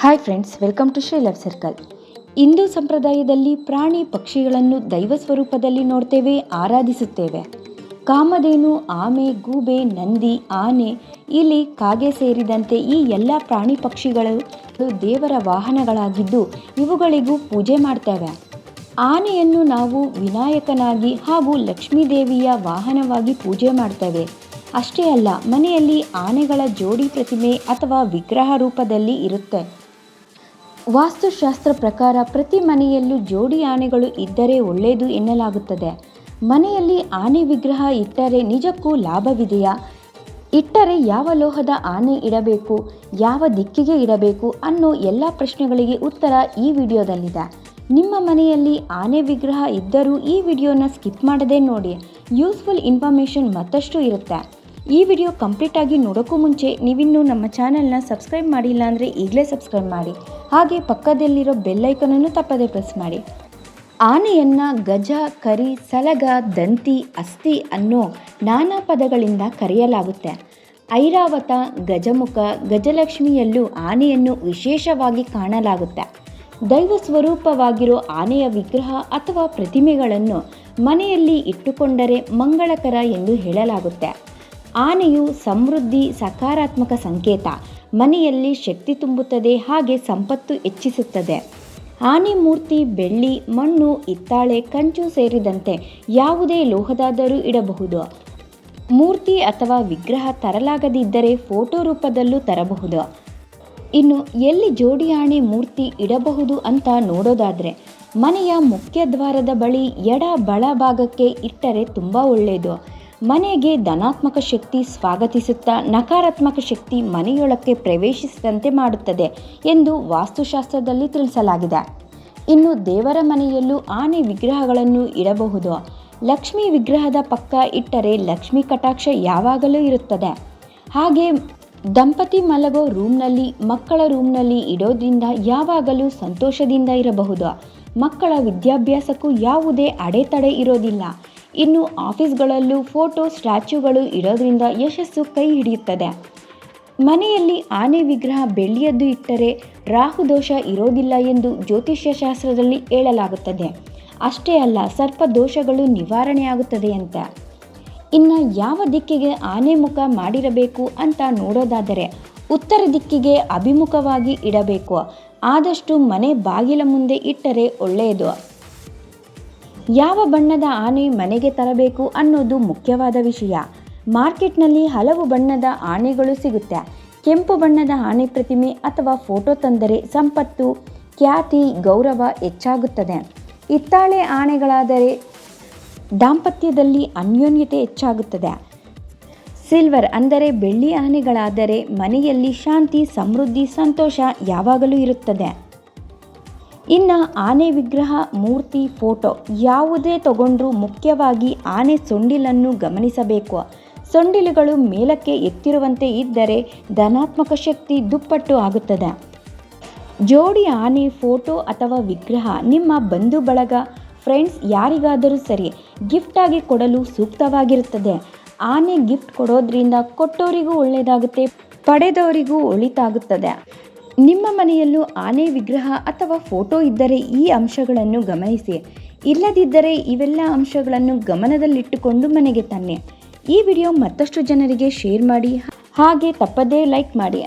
Hi friends welcome to Shri love circle Hindu ಸಂಪ್ರದಾಯದಲ್ಲಿ ಪ್ರಾಣಿ ಪಕ್ಷಿಗಳನ್ನು ದೈವ ಸ್ವರೂಪದಲ್ಲಿ ನೋಡ್ತೇವೆ, ಆರಾಧಿಸುತ್ತೇವೆ. ಕಾಮಧೇನು, ಆಮೆ, ಗೂಬೆ, ನಂದಿ, ಆನೆ ಇಲಿ ಕಾಗೆ ಸೇರಿದಂತೆ ಈ ಎಲ್ಲ ಪ್ರಾಣಿ ಪಕ್ಷಿಗಳು ದೇವರ ವಾಹನಗಳಾಗಿದ್ದು ಇವುಗಳಿಗೂ ಪೂಜೆ ಮಾಡ್ತೇವೆ. ಆನೆಯನ್ನು ನಾವು ವಿನಾಯಕನಾಗಿ ಹಾಗೂ ಲಕ್ಷ್ಮೀ ದೇವಿಯ ವಾಹನವಾಗಿ ಪೂಜೆ ಮಾಡ್ತೇವೆ. ಅಷ್ಟೇ ಅಲ್ಲ, ಮನೆಯಲ್ಲಿ ಆನೆಗಳ ಜೋಡಿ ಪ್ರತಿಮೆ ಅಥವಾ ವಿಗ್ರಹ ರೂಪದಲ್ಲಿ ಇರುತ್ತೆ. ವಾಸ್ತುಶಾಸ್ತ್ರ ಪ್ರಕಾರ ಪ್ರತಿ ಮನೆಯಲ್ಲೂ ಜೋಡಿ ಆನೆಗಳು ಇದ್ದರೆ ಒಳ್ಳೆಯದು ಎನ್ನಲಾಗುತ್ತದೆ. ಮನೆಯಲ್ಲಿ ಆನೆ ವಿಗ್ರಹ ಇಟ್ಟರೆ ನಿಜಕ್ಕೂ ಲಾಭವಿದೆಯಾ? ಇಟ್ಟರೆ ಯಾವ ಲೋಹದ ಆನೆ ಇಡಬೇಕು? ಯಾವ ದಿಕ್ಕಿಗೆ ಇಡಬೇಕು? ಅನ್ನೋ ಎಲ್ಲ ಪ್ರಶ್ನೆಗಳಿಗೆ ಉತ್ತರ ಈ ವಿಡಿಯೋದಲ್ಲಿದೆ. ನಿಮ್ಮ ಮನೆಯಲ್ಲಿ ಆನೆ ವಿಗ್ರಹ ಇದ್ದರೂ ಈ ವಿಡಿಯೋನ ಸ್ಕಿಪ್ ಮಾಡದೆ ನೋಡಿ. ಯೂಸ್ಫುಲ್ ಇನ್ಫಾರ್ಮೇಷನ್ ಮತ್ತಷ್ಟು ಇರುತ್ತೆ. ಈ ವಿಡಿಯೋ ಕಂಪ್ಲೀಟ್ ಆಗಿ ನೋಡೋಕ್ಕೂ ಮುಂಚೆ ನೀವಿನ್ನೂ ನಮ್ಮ ಚಾನೆಲ್ನ ಸಬ್ಸ್ಕ್ರೈಬ್ ಮಾಡಿಲ್ಲ ಅಂದರೆ ಈಗಲೇ ಸಬ್ಸ್ಕ್ರೈಬ್ ಮಾಡಿ. ಹಾಗೆ ಪಕ್ಕದಲ್ಲಿರೋ ಬೆಲ್ಲೈಕನನ್ನು ತಪ್ಪದೆ ಪ್ರೆಸ್ ಮಾಡಿ. ಆನೆಯನ್ನ ಗಜ, ಕರಿ, ಸಲಗ, ದಂತಿ, ಅಸ್ಥಿ ಅನ್ನೋ ನಾನಾ ಪದಗಳಿಂದ ಕರೆಯಲಾಗುತ್ತೆ. ಐರಾವತ, ಗಜಮುಖ, ಗಜಲಕ್ಷ್ಮಿಯಲ್ಲೂ ಆನೆಯನ್ನು ವಿಶೇಷವಾಗಿ ಕಾಣಲಾಗುತ್ತೆ. ದೈವ ಸ್ವರೂಪವಾಗಿರೋ ಆನೆಯ ವಿಗ್ರಹ ಅಥವಾ ಪ್ರತಿಮೆಗಳನ್ನು ಮನೆಯಲ್ಲಿ ಇಟ್ಟುಕೊಂಡರೆ ಮಂಗಳಕರ ಎಂದು ಹೇಳಲಾಗುತ್ತೆ. ಆನೆಯು ಸಮೃದ್ಧಿ, ಸಕಾರಾತ್ಮಕ ಸಂಕೇತ. ಮನೆಯಲ್ಲಿ ಶಕ್ತಿ ತುಂಬುತ್ತದೆ, ಹಾಗೆ ಸಂಪತ್ತು ಹೆಚ್ಚಿಸುತ್ತದೆ. ಆನೆ, ಮೂರ್ತಿ, ಬೆಳ್ಳಿ, ಮಣ್ಣು, ಹಿತ್ತಾಳೆ, ಕಂಚು ಸೇರಿದಂತೆ ಯಾವುದೇ ಲೋಹದಾದರೂ ಇಡಬಹುದು. ಮೂರ್ತಿ ಅಥವಾ ವಿಗ್ರಹ ತರಲಾಗದಿದ್ದರೆ ಫೋಟೋ ರೂಪದಲ್ಲೂ ತರಬಹುದು. ಇನ್ನು ಎಲ್ಲಿ ಜೋಡಿ ಆಣೆ, ಮೂರ್ತಿ ಇಡಬಹುದು ಅಂತ ನೋಡೋದಾದರೆ, ಮನೆಯ ಮುಖ್ಯ ದ್ವಾರದ ಬಳಿ ಎಡ ಬಳ ಭಾಗಕ್ಕೆ ಇಟ್ಟರೆ ತುಂಬ ಒಳ್ಳೆಯದು. ಮನೆಗೆ ಧನಾತ್ಮಕ ಶಕ್ತಿ ಸ್ವಾಗತಿಸುತ್ತಾ ನಕಾರಾತ್ಮಕ ಶಕ್ತಿ ಮನೆಯೊಳಕ್ಕೆ ಪ್ರವೇಶಿಸಿದಂತೆ ಮಾಡುತ್ತದೆ ಎಂದು ವಾಸ್ತುಶಾಸ್ತ್ರದಲ್ಲಿ ತಿಳಿಸಲಾಗಿದೆ. ಇನ್ನು ದೇವರ ಮನೆಯಲ್ಲೂ ಆನೆ ವಿಗ್ರಹಗಳನ್ನು ಇಡಬಹುದು. ಲಕ್ಷ್ಮಿ ವಿಗ್ರಹದ ಪಕ್ಕ ಇಟ್ಟರೆ ಲಕ್ಷ್ಮಿ ಕಟಾಕ್ಷ ಯಾವಾಗಲೂ ಇರುತ್ತದೆ. ಹಾಗೆ ದಂಪತಿ ಮಲಗೋ ರೂಮ್ನಲ್ಲಿ, ಮಕ್ಕಳ ರೂಮ್ನಲ್ಲಿ ಇಡೋದ್ರಿಂದ ಯಾವಾಗಲೂ ಸಂತೋಷದಿಂದ ಇರಬಹುದು. ಮಕ್ಕಳ ವಿದ್ಯಾಭ್ಯಾಸಕ್ಕೂ ಯಾವುದೇ ಅಡೆತಡೆ ಇರೋದಿಲ್ಲ. ಇನ್ನು ಆಫೀಸ್ಗಳಲ್ಲೂ ಫೋಟೋ ಸ್ಟ್ಯಾಚ್ಯೂಗಳು ಇಡೋದ್ರಿಂದ ಯಶಸ್ಸು ಕೈ ಹಿಡಿಯುತ್ತದೆ. ಮನೆಯಲ್ಲಿ ಆನೆ ವಿಗ್ರಹ ಬೆಳ್ಳಿಯದ್ದು ಇಟ್ಟರೆ ರಾಹು ದೋಷ ಇರೋದಿಲ್ಲ ಎಂದು ಜ್ಯೋತಿಷ್ಯ ಶಾಸ್ತ್ರದಲ್ಲಿ ಹೇಳಲಾಗುತ್ತದೆ. ಅಷ್ಟೇ ಅಲ್ಲ, ಸರ್ಪ ದೋಷಗಳು ನಿವಾರಣೆಯಾಗುತ್ತದೆ ಅಂತ. ಇನ್ನು ಯಾವ ದಿಕ್ಕಿಗೆ ಆನೆ ಮುಖ ಮಾಡಿರಬೇಕು ಅಂತ ನೋಡೋದಾದರೆ ಉತ್ತರ ದಿಕ್ಕಿಗೆ ಅಭಿಮುಖವಾಗಿ ಇಡಬೇಕು. ಆದಷ್ಟು ಮನೆ ಬಾಗಿಲ ಮುಂದೆ ಇಟ್ಟರೆ ಒಳ್ಳೆಯದು. ಯಾವ ಬಣ್ಣದ ಆನೆ ಮನೆಗೆ ತರಬೇಕು ಅನ್ನೋದು ಮುಖ್ಯವಾದ ವಿಷಯ. ಮಾರ್ಕೆಟ್ನಲ್ಲಿ ಹಲವು ಬಣ್ಣದ ಆನೆಗಳು ಸಿಗುತ್ತೆ. ಕೆಂಪು ಬಣ್ಣದ ಆನೆ ಪ್ರತಿಮೆ ಅಥವಾ ಫೋಟೋ ತಂದರೆ ಸಂಪತ್ತು, ಖ್ಯಾತಿ, ಗೌರವ ಹೆಚ್ಚಾಗುತ್ತದೆ. ಹಿತ್ತಾಳೆ ಆನೆಗಳಾದರೆ ದಾಂಪತ್ಯದಲ್ಲಿ ಅನ್ಯೋನ್ಯತೆ ಹೆಚ್ಚಾಗುತ್ತದೆ. ಸಿಲ್ವರ್ ಅಂದರೆ ಬೆಳ್ಳಿ ಆನೆಗಳಾದರೆ ಮನೆಯಲ್ಲಿ ಶಾಂತಿ, ಸಮೃದ್ಧಿ, ಸಂತೋಷ ಯಾವಾಗಲೂ ಇರುತ್ತದೆ. ಇನ್ನು ಆನೆ ವಿಗ್ರಹ, ಮೂರ್ತಿ, ಫೋಟೋ ಯಾವುದೇ ತಗೊಂಡ್ರೂ ಮುಖ್ಯವಾಗಿ ಆನೆ ಸೊಂಡಿಲನ್ನು ಗಮನಿಸಬೇಕು. ಸೊಂಡಿಲುಗಳು ಮೇಲಕ್ಕೆ ಎತ್ತಿರುವಂತೆ ಇದ್ದರೆ ಧನಾತ್ಮಕ ಶಕ್ತಿ ದುಪ್ಪಟ್ಟು ಆಗುತ್ತದೆ. ಜೋಡಿ ಆನೆ, ಫೋಟೋ ಅಥವಾ ವಿಗ್ರಹ ನಿಮ್ಮ ಬಂಧು ಬಳಗ, ಫ್ರೆಂಡ್ಸ್ ಯಾರಿಗಾದರೂ ಸರಿ ಗಿಫ್ಟಾಗಿ ಕೊಡಲು ಸೂಕ್ತವಾಗಿರುತ್ತದೆ. ಆನೆ ಗಿಫ್ಟ್ ಕೊಡೋದ್ರಿಂದ ಕೊಟ್ಟೋರಿಗೂ ಒಳ್ಳೆಯದಾಗುತ್ತೆ ಪಡೆದವರಿಗೂ ಒಳಿತಾಗುತ್ತದೆ. ನಿಮ್ಮ ಮನೆಯಲ್ಲೂ ಆನೆ ವಿಗ್ರಹ ಅಥವಾ ಫೋಟೋ ಇದ್ದರೆ ಈ ಅಂಶಗಳನ್ನು ಗಮನಿಸಿ. ಇಲ್ಲದಿದ್ದರೆ ಇವೆಲ್ಲ ಅಂಶಗಳನ್ನು ಗಮನದಲ್ಲಿಟ್ಟುಕೊಂಡು ಮನೆಗೆ ತನ್ನಿ. ಈ ವಿಡಿಯೋ ಮತ್ತಷ್ಟು ಜನರಿಗೆ ಶೇರ್ ಮಾಡಿ. ಹಾಗೆ ತಪ್ಪದೇ ಲೈಕ್ ಮಾಡಿ.